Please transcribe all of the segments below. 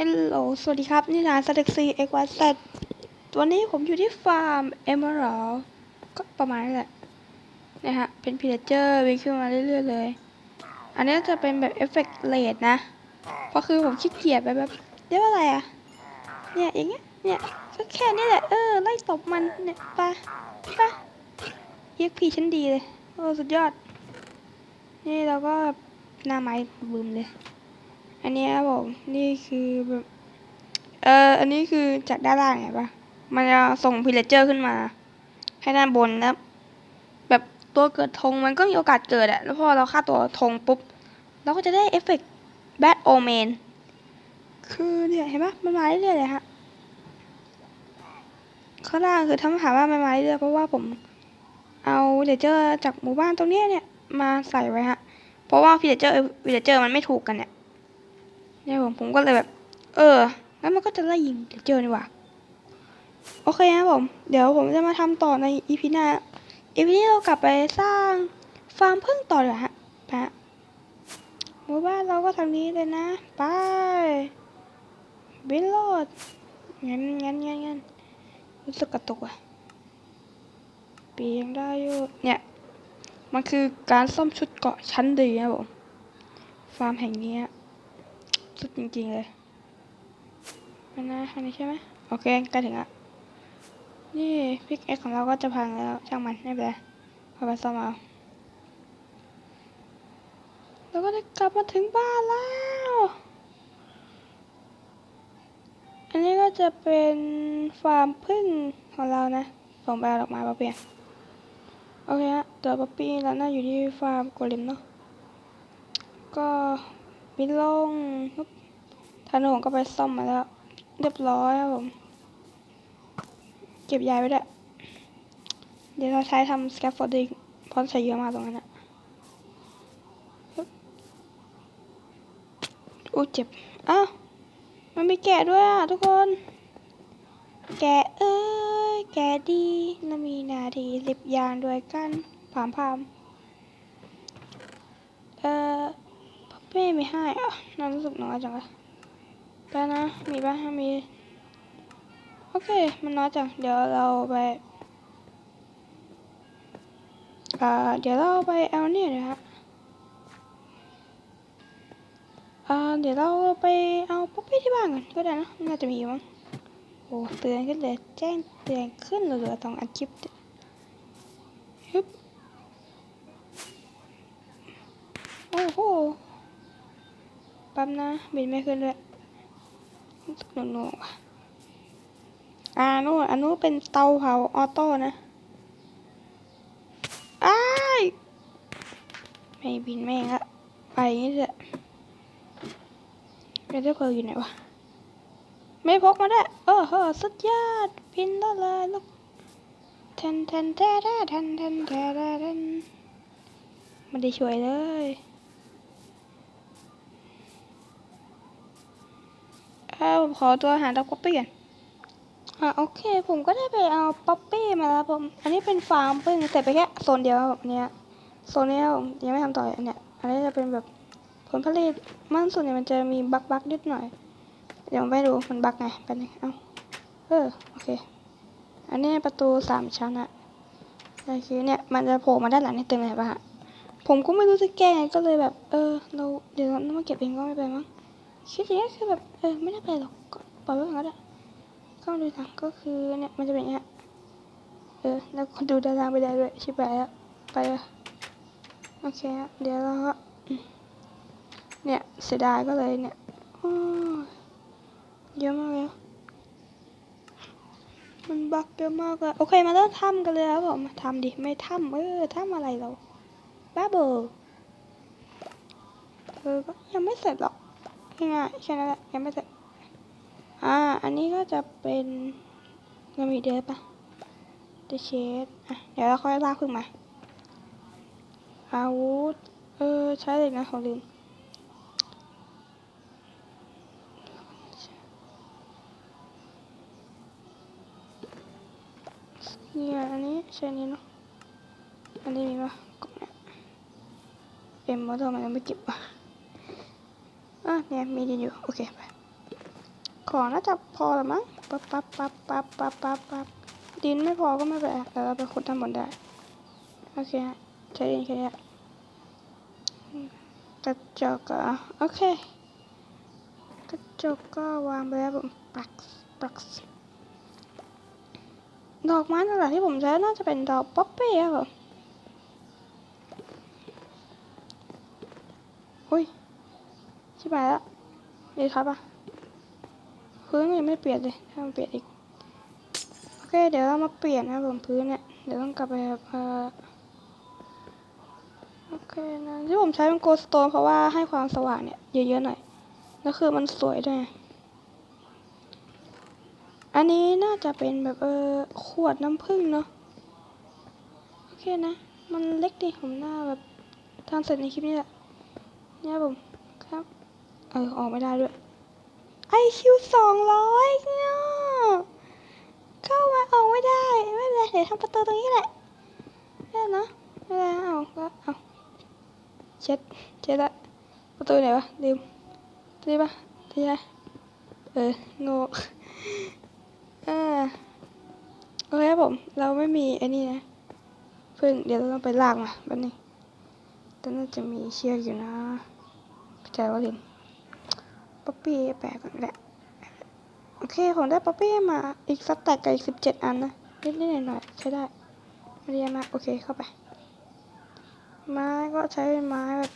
ฮลโหล สวัสดีครับนี่ร้านสเต็กซีเอ็กวซวันนี้ผมอยู่ที่ฟาร์มเอเมอรัลก็ประมาณนี้แหละ นะฮะ เป็นพีเจอร์วิ่งขึ้นมาเรื่อยๆเลย อันนี้จะเป็นแบบเอฟเฟกต์เลดนะ เพราะคือผมขี้เกียจไปแบบเรียกว่าอะไรอะเนี่ย อย่างเงี้ย เนี่ย ก็แค่นี้แหละ เออ ไล่ตบมัน เนี่ยปะปะเรียกพี่ชั้นดีเลย โอ้ สุดยอด นี่เราก็หน้าไม้บึมเลย อันนี้ครับผมนี่คือแบบเอออันนี้คือจากด้านล่างเห็นปะมันจะส่งพิเลเจอร์ขึ้นมา ให้ด้านบนแล้วแบบตัวเกิดธงมันก็มีโอกาสเกิดอะแล้วพอเราฆ่าตัวธงปุ๊บเราก็จะได้เอฟเฟกต์แบทโอเมนคือเนี่ยเห็นปะมันมาเรื่อยๆเลยฮะข้างล่างคือทำให้ถาว่ามันมาเรื่อยๆเพราะว่าผมเอาพิเลเจอร์จากหมู่บ้านตรงเนี้ยเนี่ยมาใส่ไว้ฮะเพราะว่าพิเลเจอร์พิเลเจอร์มันไม่ถูกกันเนี่ย เนี่ยผมผมก็เลยแบบ เออแล้วมันก็จะไล่ยิงเจอนี่หว่าโอเคครับผม เดี๋ยวผมจะมาทำต่อในอีพีหน้าอีพีนี้เรากลับไปสร้างฟาร์มพึ่งต่อเลยฮะไปฮะหมู่บ้านเราก็ทำนี้เลยนะ ไปบินโลดงั้นงั้นงั้นงั้นรู้สึกกระตุกอะเปลี่ยนได้อยู่เนี่ย มันคือการซ่อมชุดเกาะชั้นดีนะผม ฟาร์มแห่งนี้ สุดจริงๆเลยอันนะอันนี้ใช่ไหมโอเคใกล้ถึงละนี่พิกเอ็กของเราก็จะพังแล้วช่างมันไม่เป็นไรพอไปซ่อมเอาเราก็ได้กลับมาถึงบ้านแล้ว อันนี้ก็จะเป็นฟาร์มพึ่งของเรานะส่งไปเอาดอกไม้มาเปลี่ยนโอเคฮะตัวป๊อปปี้แล้วน่าอยู่ที่ฟาร์มโกเลมเนาะก็ บินลงปุ๊บธนูก็ไปซ่อมมาแล้ว เรียบร้อยครับผม เก็บยายไว้ด้วยเดี๋ยวเราใช้ทำ scaffolding เพราะใช้เยอะมากตรงนั้นอะฮึบอู้เจ็บ อ้าว มันมีแกะด้วยอะทุกคน แกะเอ้ย แกะดีนามีนาทีสิบยางด้วยกันผามพามเอ่อ ไม่มีให้อะน่ารู้สึกน้อยจังเลยไปนะ มีป่ะมี โอเค มันน้อยจัง เดี๋ยวเราไป อ่า เดี๋ยวเราไปเอาเนี่ยนะฮะอ่า เดี๋ยวเราไปเอาป๊อปปี้ที่บ้านก่อนก็ได้นะ น่าจะมีมั้งโอ้เตือนขึ้นเลยแจ้งเตือนขึ้นเลยเหลือต้องอัดคลิปฮึบโอ้โห ปั๊บนะบินไม่ขึ้นเลยหน่วงว่ะอาน่อันนู้เป็นเตาเผาออโต้นะอ้ายไม่บินแม่งละไปนี่เถอะเรเดอร์เพลอยู่ไหนวะ ไม่พกมาได้ เออเฮ้อสุดยอด พินได้เลยลูกแทนแทนแทนแทนแทนแทนไม่ได้ช่วยเลย เออผมขอตัวหาดอกป๊อปปี้ก่อนอ่าโอเค ผมก็ได้ไปเอาป๊อปปี้มาแล้วผม อันนี้เป็นฟาร์มเพิ่งเสร็จไปแค่โซนเดียวครับเนี่ยโซนนี้ผมยังไม่ทำต่ออันเนี้ยอันนี้จะเป็นแบบผลผลิตมันส่วนใหญ่มันจะมีบักบักนิดหน่อย เดี๋ยวไปดูมันบักไงไปเลยเอาเออโอเค อันนี้ประตูสามชั้นอะแต่คือเนี่ยมันจะโผล่มาด้านหลังนี่เต็มเลยป่ะฮะผมก็ไม่รู้จะแก้ไงก็เลยแบบ เออ เราเดี๋ยวเราต้องมาเก็บเองก็ไม่เป็นมั้ง คิดอย่างนี้คือแบบเออไม่ได้ไปหรอกก็ปล่อยไว้ก่อนก็ได้ก็ดูทางก็คือเนี่ยมันจะเป็นอย่างเงี้ยเออแล้วก็ดูดานล่างไปได้ด้วยชิบหายแล้วไปเลยโอเคเดี๋ยวเราก็เนี่ยเสียดายก็เลยเนี่ยเยอะมากเลยมันบักเยอะมากเลยโอเคมาเริ่มทำกันเลยครับผมมาทำดิไม่ทำเออทำอะไรเราบ้าเบอร์เออก็ยังไม่เสร็จหรอก ง่ายแค่นั้นแหละยังไม่เสร็จอ่า อันนี้ก็จะเป็นเรามีเดอปะเดเชดอะ เดี๋ยวเราค่อยลากขึ้นมา อาวุธ เออ ใช้เลยนะของลืมเนี่ยอันนี้ใช้นี้เนาะ อันนี้มีปะกล่องเนี่ยเอ็มมอเตอร์มันยังไม่เก็บวะ อะเนี่ยมีดีอยู่โอเคไปของน่าจะพอละมั้งปั๊บปั๊บปั๊บปั๊บปั๊บปั๊บปั๊บดินไม่พอก็ไม่เป็นไรแต่เราไปขุดทำบนได้โอเคฮะใช้ดินแค่นี้กระจกก็โอเคกระจกก็วางไปแล้วผมปลักปลักดอกไม้หลักๆที่ผมใช้น่าจะเป็นดอกป๊อปปี้ครับผมอุ้ย ชิบหายแล้วเดีครับอะพื้นยังไม่เปลี่ยนเลยถ้ามันเปลี่ยนอีกโอเคเดี๋ยวเรามาเปลี่ยนนะผมพื้นเนี่ยเดี๋ยวต้องกลับไปแบบโอเคนะที่ผมใช้เป็นโกลสโตนเพราะว่าให้ความสว่างเนี่ยเยอะๆหน่อยแล้วคือมันสวยด้วยอันนี้น่าจะเป็นแบบเออขวดน้ำผึ้งเนาะโอเคนะ มันเล็กดีผมหน่าแบบทำเสร็จในคลิปนี้แหละเนี่ยผมครับ เออออกไม่ได้ด้วยไอคิวสองร้อยเนี่ยเข้ามาออกไม่ได้ ไม่เป็นไรเดี๋ยวทำประตูตรงนี้แหละได้เนอะไม่เป็นไรเอาก็เอาเช็ดเช็ดละประตูไหนวะลืมนี่ปะที่ไหเออโง่อ่าโอเคครับผม เราไม่มีไอ้นี่นะเพิ่งเดี๋ยวเราต้องไปลากมาแป๊บนึงแต่น่าจะมีเชือกอยู่นะเข้าใจว่าลิน ป๊อปปี้แปลกก่อนแหละโอเคผมได้ป๊อปปี้มาอีกสักแตกกับอีกสิบเจ็ดอันนะนิดนิดหน่อยหน่อยใช้ได้ไม่ได้เยอะมาโอเคเข้าไป ไม้ก็ใช้เป็นไม้แบบ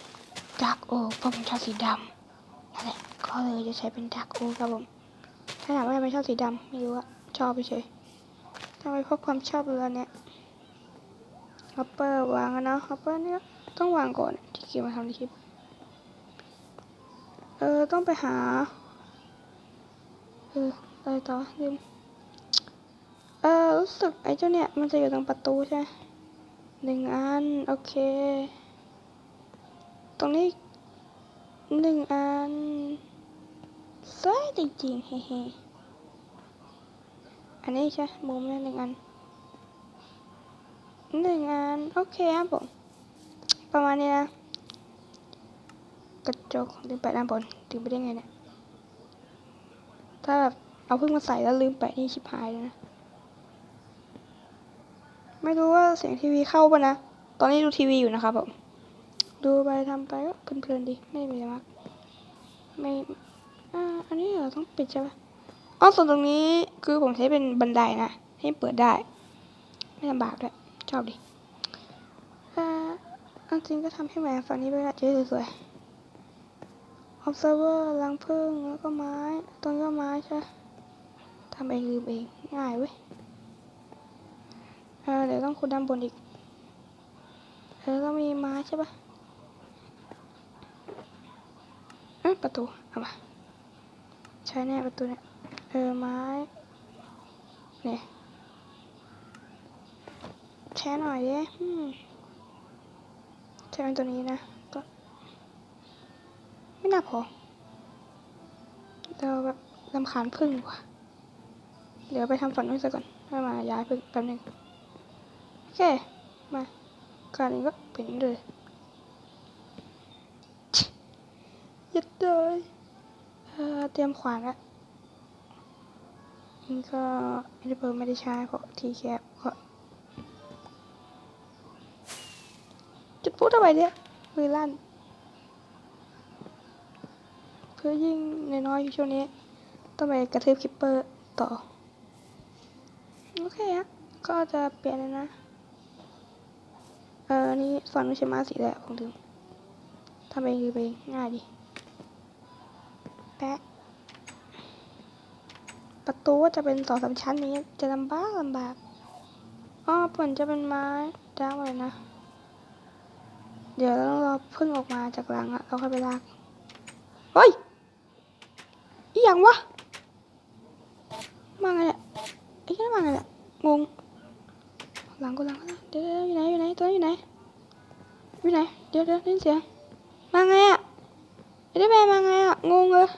ดักโอเพราะผมชอบสีดำนั่นแหละก็เลยจะใช้เป็นดักโอครับผมถ้าถามว่าทำไมชอบสีดำไม่รู้อะชอบเฉยทำไมพราะความชอบเรือเนี่ยฮอปเปอร์วางอะเนาะฮอปเปอร์เนี่ยต้องวางก่อนที่เกี่ยวมาทำในคลิป เออต้องไปหา เอออะไรต่อลืมเออรู้สึกไอ้เจ้าเนี่ย มันจะอยู่ตรงประตูใช่ไหมหนึ่งอัน โอเค ตรงนี้หนึ่งอันสวยจริงๆเฮ้ๆอันนี้ใช่มุมนี้หนึ่งอันหนึ่งอัน โอเคครับผม ประมาณนี้นะ ระจกลืมแปะด้านบนถึงไปได้ไงเนี่ย ถ้าแบบเอาเพิ่งมาใส่แล้วลืมแปะนี่ชิบหายเลยนะ ไม่รู้ว่าเสียงทีวีเข้าปะนะ ตอนนี้ดูทีวีอยู่นะครับผม ดูไปทำไปก็เพลินๆดี ไม่มีอะไรมาก ไม่อ่าอันนี้เราต้องปิดใช่ปะอ๋อส่วนตรงนี้คือผมใช้เป็นบันไดนะ ให้เปิดได้ ไม่ลำบากด้วยชอบดีอ่าจริงก็ทำให้แหวนฝั่งนี้ไปละจะสวยๆ observer รังผึ้งแล้วก็ไม้ ตรงนี้ก็ไม้ใช่ทำเองลืมเอง ง่ายเว้ยเดี๋ยวต้องขุดด้านบนอีกเออต้องมีไม้ใช่ปะเอ้ยประตูเอามาใช้แน่ประตูเนี่ยเออไม้เนี่ยแช่หน่อยดิอืมใช้เป็นตัวนี้นะ ไม่น่าพอเราแบบลำคาญพึ่งกว่าเดี๋ยวไปทำฝันนู้นซะก่อนให้มาย้ายพึ่งแป๊บนึงโอเค มาการนี้ก็เป็นเลยยัดเลยเตรียมขวานละนี่ก็ไม่ได้เปิดไม่ได้ใช้เพราะทีแคบก็จุดพูดเอาไว้เนี่ยมือลั่น เพื่อยิ่งน้อยๆอยู่ช่วงนี้ ต้องไปกระทืบคิปเปอร์ต่อ โอเคฮะ ก็จะเปลี่ยนเลยนะ เออนี่ฝั่งนู้นใช้มาสีแหละผมถึงทำเองคือเองง่ายดี แปะ ประตูก็จะเป็นสองสามชั้นนี้จะลำบากลำบากอ๋อผลจะเป็นไม้จ้างไว้นะ เดี๋ยวเราต้องรอพึ่งออกมาจากรังอะเราค่อยไปลาก เฮ้ย อีหยังวะ มาไงเนี่ยไอ้แค่มาไงเนี่ยงง หลังกูหลังกูหลังเดี๋ยวอยู่ไหนอยู่ไหนตัวอยู่ไหน อยู่ไหน เดี๋ยวเดี๋ยวได้ยินเสียง มาไงอะไอ้ได้แม่มาไงอะ งงเลย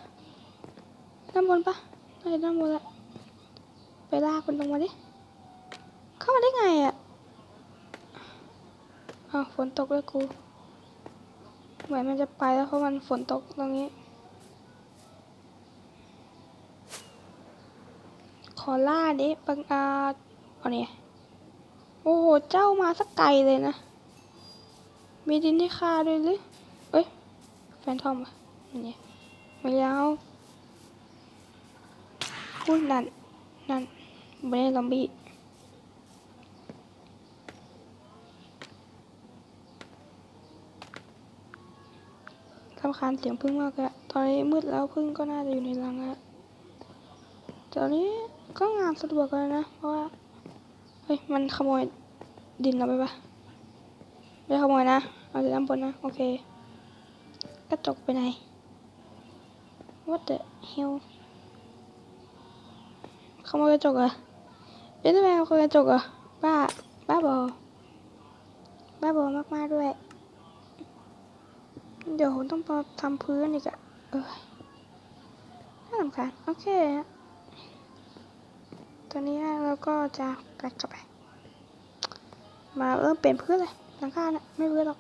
ด้านบนปะน่าจะด้านบนแหละไปลากมันลงมาดิ เข้ามาได้ไงอะอ้าวฝนตกเลยกู เหมือนมันจะไปแล้วเพราะมันฝนตกตรงนี้ ขอล่าดิบังอาจเอาเนี่ยโอ้โห เจ้ามาสักไกลเลยนะ มีดินให้ฆ่าด้วยหรือเอ้ย แฟนทอมอะอันนี้ไม่แล้วอุ้ยนั่น นั่นไม่ได้ซอมบี้รำคาญเสียงพึ่งมากเลยตอนนี้มืดแล้วพึ่งก็น่าจะอยู่ในรังแล้วตอนนี้ ก็งานสะดวกเลยนะ เพราะว่า เฮ้ย มันขโมยดินเราไปปะไม่ขโมยนะ เอาจากด้านบนนะ โอเค กระจกไปไหน What the hell ขโมยกระจกเหรอเอ๊ะทำไมขโมยกระจกเหรอบ้า บ้าบอ บ้าบอมากๆด้วย เดี๋ยวผมต้องมาทำพื้นอีกอะเออน่าสำคัญโอเค ตอนนี้เราก็จะกลับไป มาเริ่มเปลี่ยนพื้นเลยหลังคาน่ะไม่รู้หรอก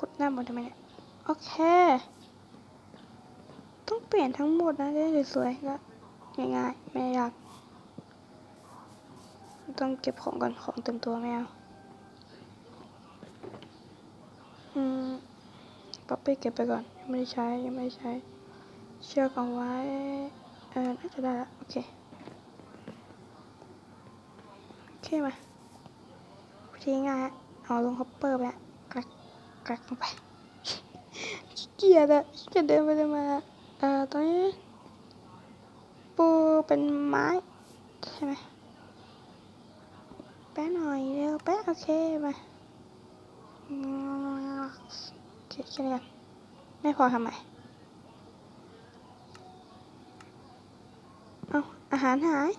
กดหน้าหมดทำไมเนี่ยโอเค ต้องเปลี่ยนทั้งหมดนะจะได้สวยๆก็ง่ายๆ ไม่ยาก ต้องเก็บของก่อนของเต็มตัวไม่เอา อืม ป๊อปปี้เก็บไปก่อน ยังไม่ได้ใช้ ยังไม่ได้ใช้ เชือกเอาไว้ เออน่าจะได้ละโอเค โอเคมาวิธีง่ายอะเอาลงฮอปเปอร์ไปกรักกรักลงไปขี้เกียจอะขี้เกียจเดินไปเดินมา เอ่อตอนนี้ ปูเป็นไม้ ใช่ไหมแป๊ะหน่อยเร็วแป๊ะโอเคมา คแค่นกันไม่พอทำไมเอาอาหารหาย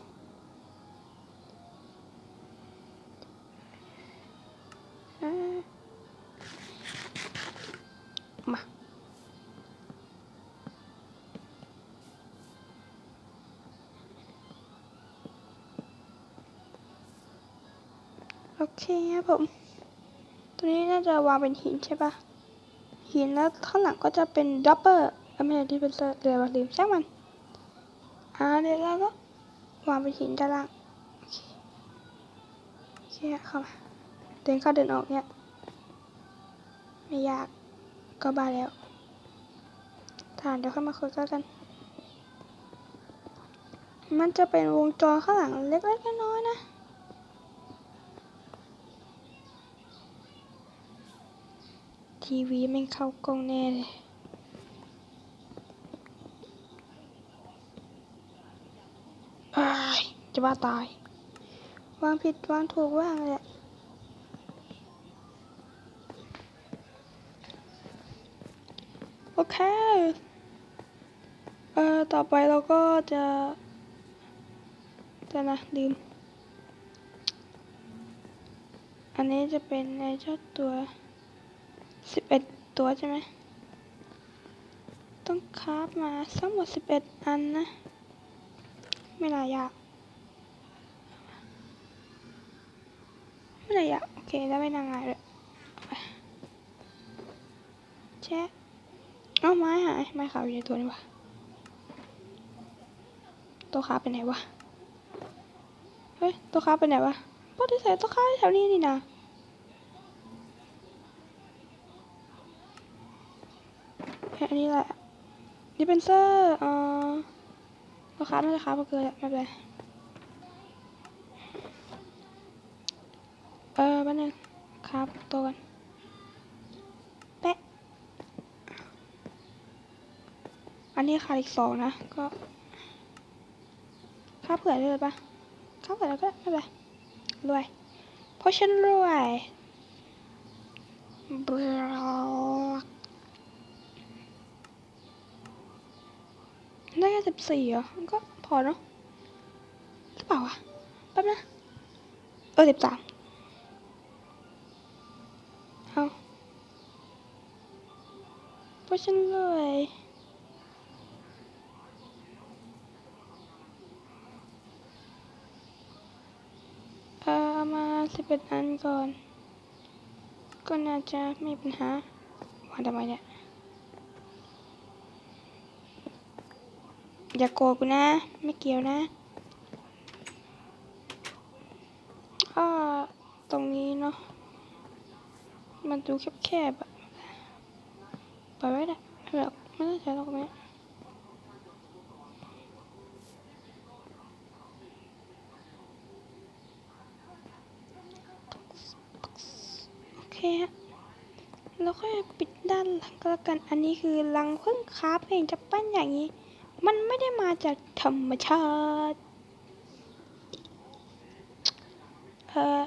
เอ้ยมาโอเคครับผม ตัวนี้น่าจะวางเป็นหินใช่ปะ หินแล้วข้างหลังก็จะเป็นดับเบิลไม่ใช่ที่เป็นเรือว่าลืมช่างมันอ่าเดี๋ยวเราก็วางเป็นหินด้านล่างโอเคโอเคเข้ามาเดินเข้าเดินออกเนี่ยไม่ยากก็บ้าแล้วฐานเดี๋ยวค่อยมาคุยกัน มันจะเป็นวงจรข้างหลังเล็กๆน้อยๆนะ ทีวีไม่เข้ากล้องแน่เลยจะบ้าตาย วางผิดวางถูกว่างเลยอะโอเค เอ่อ ต่อไปเราก็จะจะนะลืม อันนี้จะเป็นในเจ้าตัว สิบเอ็ดตัวใช่ไหม ต้องคราฟมาทั้งหมดสิบเอ็ดอันนะ ไม่น่ายาก ไม่น่ายาก โอเคแล้วไม่น่าง่ายเลยแช่เอาไม้หายไม้ขาวอยู่ในตัวนี่วะตัวขาไปไหนวะ เฮ้ย ตัวขาไปไหนวะปฏิเสธตัวขาแถวนี้นี่นะ อันนี้แหละดิเพนเซอร์เอ่อราคาน่าจะคามาเกินแหละไม่เป็นไรเออแป๊บนึงครับตัวกันแปะอันนี้ขาดอีกสองนะก็ค่าเผื่อได้เลยปะค่าเผื่อแล้วก็ไม่เป็นไรรวยเพราะฉันรวยบล็อก ได้แค่สิบสี่เหรอมันก็พอเนาะหรือเปล่าวะแป๊บนะเออสิบสามเอาเพราะฉันเลยเอามาสิบเอ็ดอันก่อน ก็น่าจะไม่มีปัญหาวางทำไมเนี่ย อย่าโกรธกูนะ ไม่เกี่ยวนะอ่าตรงนี้เนาะ มันดูแคบๆอะปล่อยไว้ละไม่หรอกไม่ต้องใช้หรอกแม่โอเคฮะแล้วค่อยปิดด้านหลังก็แล้วกัน อันนี้คือรังพึ่งคราฟเองจะปั้นอย่างนี้ มันไม่ได้มาจากธรรมชาติ เออ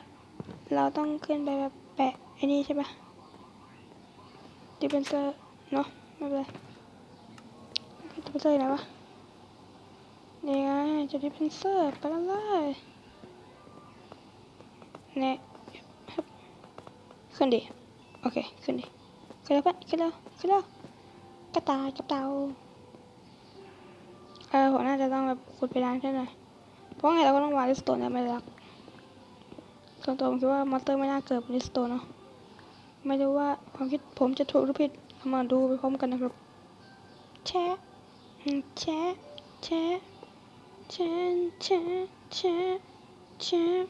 เราต้องขึ้นไปแบบแปะไอ้นี่ใช่ปะดิเบนเซอร์เนาะไม่เป็นไรดิเบนเซอร์ไหนวะนี่ไงจะดิเบนเซอร์ไปแล้วเลยเนี่ยขึ้นดิโอเคขึ้นดิขึ้นแล้วเพื่อนขึ้นแล้วขึ้นแล้วกระต่ายกระเต่า เออผมน่าจะต้องแบบขุดไปด้านแค่หน่อยเพราะไงเราก็ต้องวางลิสโตนเนี่ยไม่รักส่วนตัวผมคิดว่ามอนเตอร์ไม่น่าเกิดนลิสโตนเนาะไม่รู้ว่าความคิดผมจะถูกหรือผิดเอามาดูไปพร้อมกันนะครับแชะแชะแชะแชะแชะแชะแชะ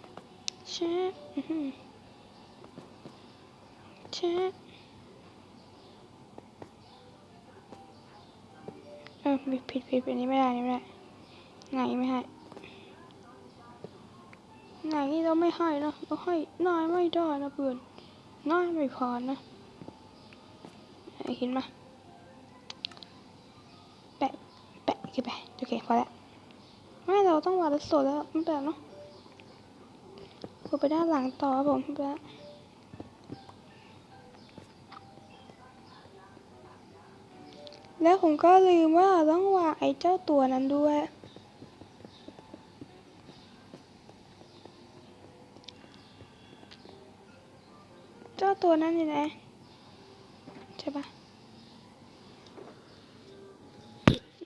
แชะแชะ เออผิดผิดผิดอันนี้ไม่ได้อันนี้ไม่ได้ไหนไม่ให้ไหนเราไม่ให้นะเราให้นายไม่ได้นะเพื่อนนายไม่ผ่านะเห็นไหมแปะแปะขึ้นไปโอเคพอแล้วไม่เราต้องวางรถโซนแล้วไม่เป็นไรเนาะกูไปด้านหลังต่อครับผมไป็นไร แล้วผมก็ลืมว่าต้องวางไอ้เจ้าตัวนั้นด้วย เจ้าตัวนั้นอยู่ไหนใช่ปะ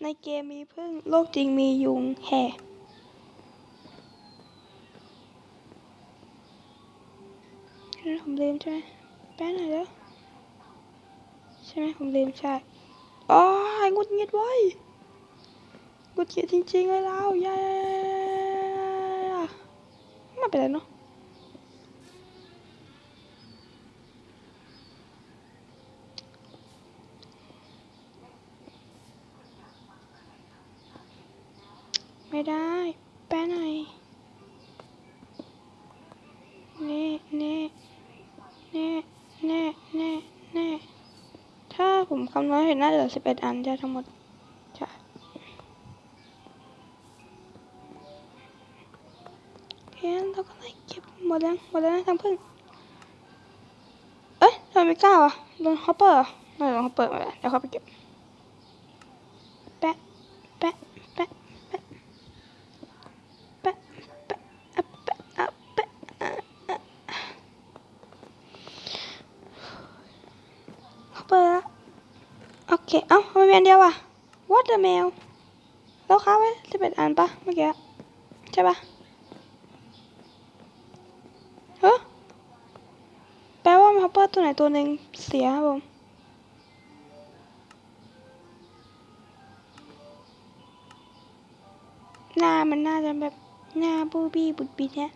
ในเกมมีพึ่งโลกจริงมียุงแห่แล้วผมลืมใช่ไหมแป๊บหน่อยแล้วใช่ไหมผมลืมใช่ อ๋องุดเงิดไว้ยงุดหงิดจริงๆเลยเราอย่าไม่เป็นไรเนาะ ไม่ได้ แป้หน่อยเน่เน่เน่เน่เน่เน่ถ้าผมคำนวณเห็นน่าจะเหลื อสิบเอ็ดอันจะทั้งหมดใช่โอเคเราก็ไล่เก็บหมดแล้วหมดแล้วนะทำพึ่งเอ้ยทำไมไม่กล้าอะโดนฮอปเปอร์ไม่โดนฮอปเปอร์มาแล้วเดี๋ยวเขาไปเก็บแปะแปะ แปะ แปะ แปะ แปะอะแปะอะแปะอะอะฮอปเปอร์ละโอ เคเอ้าทำไมมีอันเดียวอะ What the mail แล้วค้าไว้สิบเอ็ดอันปะเมื่อกี้ใช่ปะเฮ้แปลว่าฮอปเปอร์ตัวไหนตัวหนึ่งเสียครับผมหน้ามันน่าจะแบบหน้าบูบี้บุดบิดเนี่ย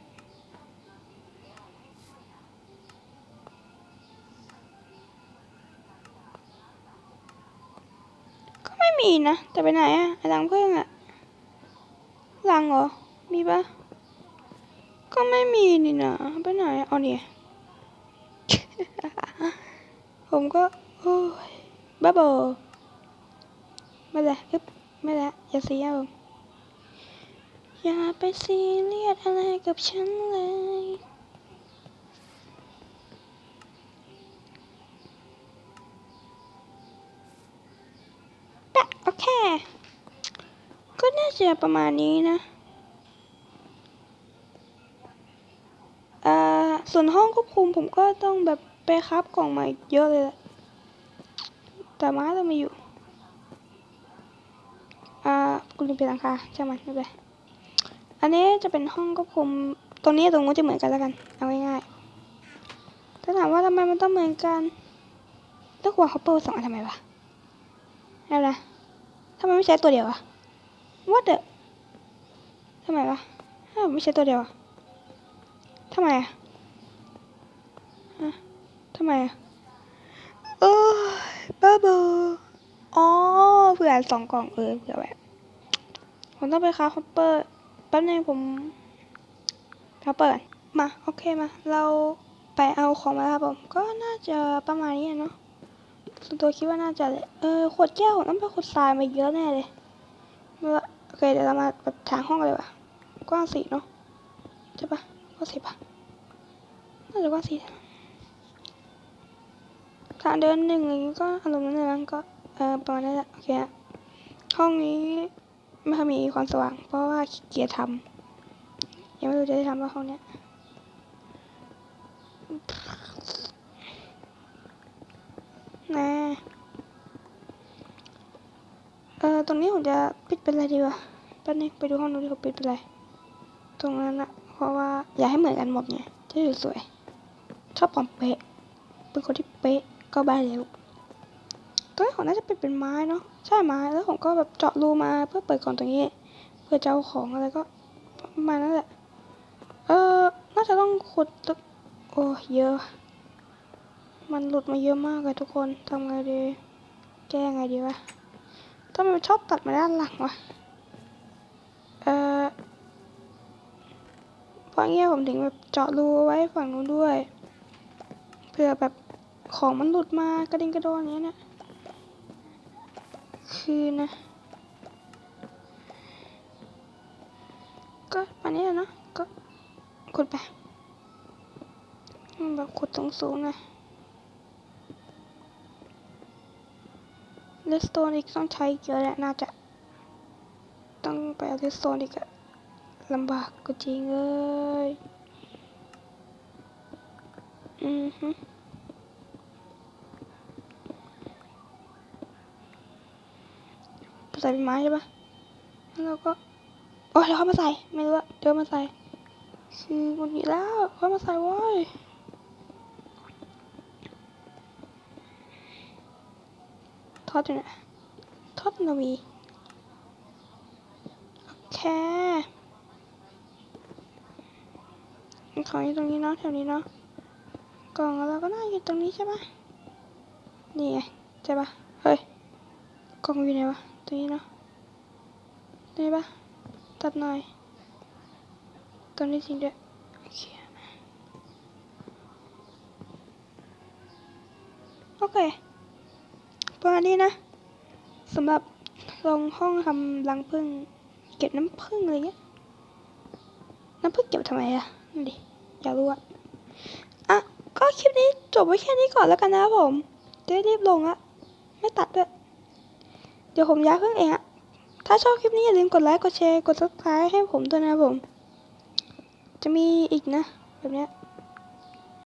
มีนะ แต่ไปไหนอะไอลังเพึ่งอะรังเหรอ มีปะก็ไม่มีนี่นะไปไหนอเอาเนี่ยผมก็ โอ้ยบ้าบอไม่ลยอึ๊บไม่ลยอย่าเสียผมอย่าไปซีเรียสอะไรกับฉันเลย แปะโอ เค ก็น่าจะประมาณนี้นะเออส่วนห้องควบคุมผมก็ต้องแบบไปครับกล่องใหม่เยอะเลยแหละแต่ม้ต้องมีอยู่อ่าคุณลืมไปหลังคาใช่างมันไม่เป็นอันนี้จะเป็นห้องควบคุมตรงนี้ตรงนู้นจะเหมือนกันแล้วกัน เอาง่ายๆถ้าถามว่าทำไมมันต้องเหมือนกันต้องวางฮอปเปอร์สองอันทำไมวะเอานะ ทำไมไม่ใช้ตัวเดียวอะ what the ทำไมวะไม่ใช่ตัวเดียวอะทำไมอะฮะทำไมอะโอ้บ้าบออ๋อเผื่อสองกล่องเออเผื่อแบบผมต้องไปค้าฮอปเปอร์แป๊บนึงผมฮอปเปอร์มา โอเคมา เราไปเอาของมาล้วครับผม ก็น่าจะประมาณนี้เนาะ ส่วนตัวคิดว่าน่าจะเลยเออขวดแก้วผมต้องไปขุดทรายมาเยอะแน่เลยเมื่อโอเคเดี๋ยวเรามาแบบทางห้องเลยว่ะกว้างสี่เนาะใช่ปะกว้างสี่ปะน่าจะกว้างสี่ทางเดินหนึ่งอะไรอย่างงี้ก็อารมณ์นั้นเลยมั้งก็เออประมาณนั้นแหละโอเคฮะห้องนี้ไม่ค่อยมีความสว่าง เพราะว่าขี้เกียจทำยังไม่รู้จะได้ทำว่าห้องเนี้ยนะเออ ตรงนี้ผมจะปิดเป็นอะไรดีวะแป๊บนึงไปดูห้องนู้นที่เขาปิดเป็นอะไร ตรงนั้นอะเพราะว่าอยากให้เหมือนกันหมดไงจะด้สวยๆชอบความเป๊ะ เป็นคนที่เป๊ะก็บ้าแล้วตัวนี้ของน่าจะเป็นเป็นไม้เนาะใช่ไม้แล้วผมก็แบบเจาะรูมาเพื่อเปิดกล่องตรงนี้ เพื่อจะเอาของอะไรก็ประมาณนั้นแหละเออน่าจะต้องขุดตึกโอ้เยอะ มันหลุดมาเยอะมากเลยทุกคนทำไงดี แก้ไงดีวะ ทำไมมันชอบตัดมาด้านหลังวะเออเพราะเงี้ยผมถึงแบบเจาะรูไว้ฝั่งนู้นด้วยเพื่อแบบของมันหลุดมากระดิ่งกระโดนอย่างเงี้ยนะคือนะ ก็อันนี้แหละเนาะก็ขุดไปแบบขุดสูงนะ เลสโตนอีกต้องใช้เยอะแหละน่าจะ ต้องไปเอาเลสโตนอีกอะลำบากก็จริงเอ้ยอือฮึใส่เป็นไม้ใช่ปะแล้วเราก็โอ้ยเดี๋ยวเขามาใส่ ไม่รู้อะเดี๋ยวมาใส่ คือหงุดหงิดแล้วเขามาใส่ว้ย ทอดอยู่ไหนทอดนาวีโอเคของอยู่ตรงนี้เนาะแถวนี้เนาะกล่องเราก็น่าอยู่ตรงนี้ใช่ปะนี่ไงใช่ปะเฮ้ยกล่องอยู่ไหนวะตรงนี้เนาะนี่ปะตัดหน่อยตรงนี้จริงด้วยโอเคโอเค ประมาณนี้นะสำหรับลงห้องทำรังผึ้งเก็บน้ำผึ้งอะไรเงี้ยน้ำผึ้งเก็บทำไมอะนั่นดิอยากรู้อะอะก็คลิปนี้จบไว้แค่นี้ก่อนแล้วกันนะผมจะได้รีบลงอะไม่ตัดด้วยเดี๋ยวผมย้ายเครื่งเองอะถ้าชอบคลิปนี้อย่าลืมกดไลค์กดแชร์กด subscribe ให้ผมด้วยนะผม จะมีอีกนะ แบบเนี้ย